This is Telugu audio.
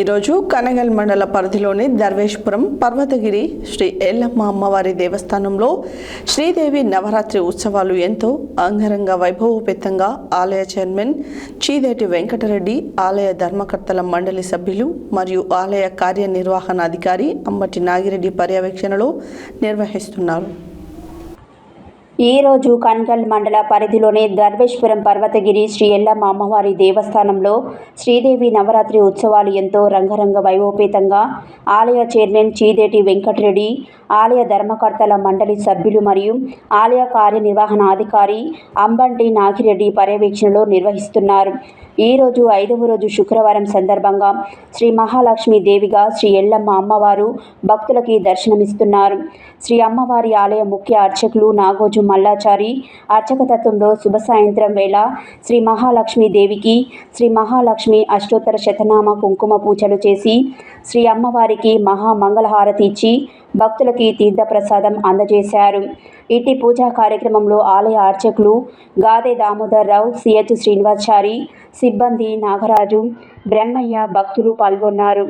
ఈరోజు కనగల్ మండల పరిధిలోని దర్వేష్పురం పర్వతగిరి శ్రీ ఎల్లమ్మ అమ్మవారి దేవస్థానంలో శ్రీదేవి నవరాత్రి ఉత్సవాలు ఎంతో అంగరంగ వైభవోపేతంగా ఆలయ చైర్మన్ చీదేటి వెంకటరెడ్డి ఆలయ ధర్మకర్తల మండలి సభ్యులు మరియు ఆలయ కార్యనిర్వహణాధికారి అంబటి నాగిరెడ్డి పర్యవేక్షణలో నిర్వహిస్తున్నారు. ఈ రోజు కన్గల్ మండల పరిధిలోని దర్వేశ్వరం పర్వతగిరి శ్రీ ఎల్లమ్మ అమ్మవారి దేవస్థానంలో శ్రీదేవి నవరాత్రి ఉత్సవాలు ఎంతో రంగరంగ వైభవపేతంగా ఆలయ చైర్మన్ చీదేటి వెంకటరెడ్డి ఆలయ ధర్మకర్తల మండలి సభ్యులు మరియు ఆలయ కార్యనిర్వహణాధికారి అంబంటి నాగిరెడ్డి పర్యవేక్షణలో నిర్వహిస్తున్నారు. ఈ రోజు ఐదవ రోజు శుక్రవారం సందర్భంగా శ్రీ మహాలక్ష్మి దేవిగా శ్రీ ఎల్లమ్మ అమ్మవారు భక్తులకి దర్శనమిస్తున్నారు. శ్రీ అమ్మవారి ఆలయ ముఖ్య అర్చకులు నాగోజు మల్లాచారి. అర్చకతత్వంలో శుభ సాయంత్రం వేళ శ్రీ మహాలక్ష్మి దేవికి శ్రీ మహాలక్ష్మి అష్టోత్తర శతనామ కుంకుమ పూజలు చేసి శ్రీ అమ్మవారికి మహామంగళహారతి ఇచ్చి భక్తులకి తీర్థప్రసాదం అందజేశారు. ఇట్టి పూజా కార్యక్రమంలో ఆలయ అర్చకులు గాదే దామోదర్ రావు సిహెచ్ శ్రీనివాచారి సిబ్బంది నాగరాజు బ్రహ్మయ్య భక్తులు పాల్గొన్నారు.